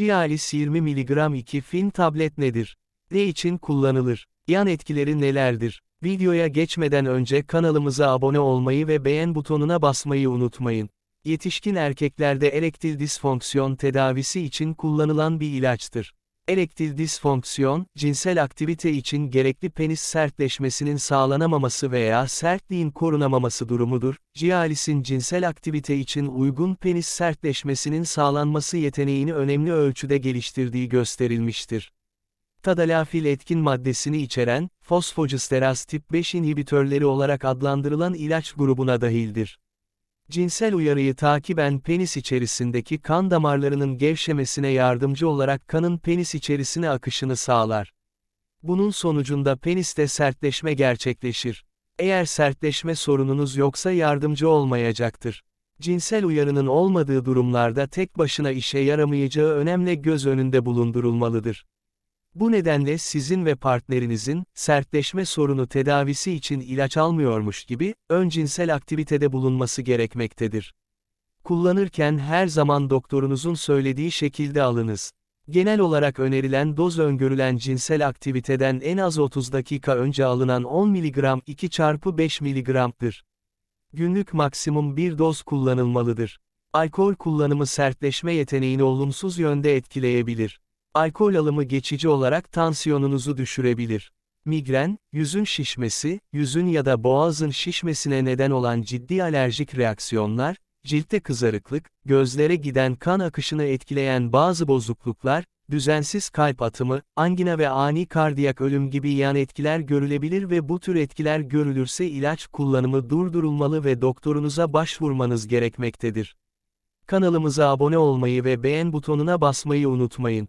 Cialis 20 mg 2 film tablet nedir? Ne için kullanılır? Yan etkileri nelerdir? Videoya geçmeden önce kanalımıza abone olmayı ve beğen butonuna basmayı unutmayın. Yetişkin erkeklerde erektil disfonksiyon tedavisi için kullanılan bir ilaçtır. Erektil disfonksiyon, cinsel aktivite için gerekli penis sertleşmesinin sağlanamaması veya sertliğin korunamaması durumudur. Cialis'in cinsel aktivite için uygun penis sertleşmesinin sağlanması yeteneğini önemli ölçüde geliştirdiği gösterilmiştir. Tadalafil etkin maddesini içeren, fosfodiesteraz tip 5 inhibitörleri olarak adlandırılan ilaç grubuna dahildir. Cinsel uyarıyı takiben penis içerisindeki kan damarlarının gevşemesine yardımcı olarak kanın penis içerisine akışını sağlar. Bunun sonucunda peniste sertleşme gerçekleşir. Eğer sertleşme sorununuz yoksa yardımcı olmayacaktır. Cinsel uyarının olmadığı durumlarda tek başına işe yaramayacağı önemli göz önünde bulundurulmalıdır. Bu nedenle sizin ve partnerinizin, sertleşme sorunu tedavisi için ilaç almıyormuş gibi, ön cinsel aktivitede bulunması gerekmektedir. Kullanırken her zaman doktorunuzun söylediği şekilde alınız. Genel olarak önerilen doz öngörülen cinsel aktiviteden en az 30 dakika önce alınan 10 mg 2x5 mg'dır. Günlük maksimum bir doz kullanılmalıdır. Alkol kullanımı sertleşme yeteneğini olumsuz yönde etkileyebilir. Alkol alımı geçici olarak tansiyonunuzu düşürebilir. Migren, yüzün şişmesi, yüzün ya da boğazın şişmesine neden olan ciddi alerjik reaksiyonlar, ciltte kızarıklık, gözlere giden kan akışını etkileyen bazı bozukluklar, düzensiz kalp atımı, angina ve ani kardiyak ölüm gibi yan etkiler görülebilir ve bu tür etkiler görülürse ilaç kullanımı durdurulmalı ve doktorunuza başvurmanız gerekmektedir. Kanalımıza abone olmayı ve beğen butonuna basmayı unutmayın.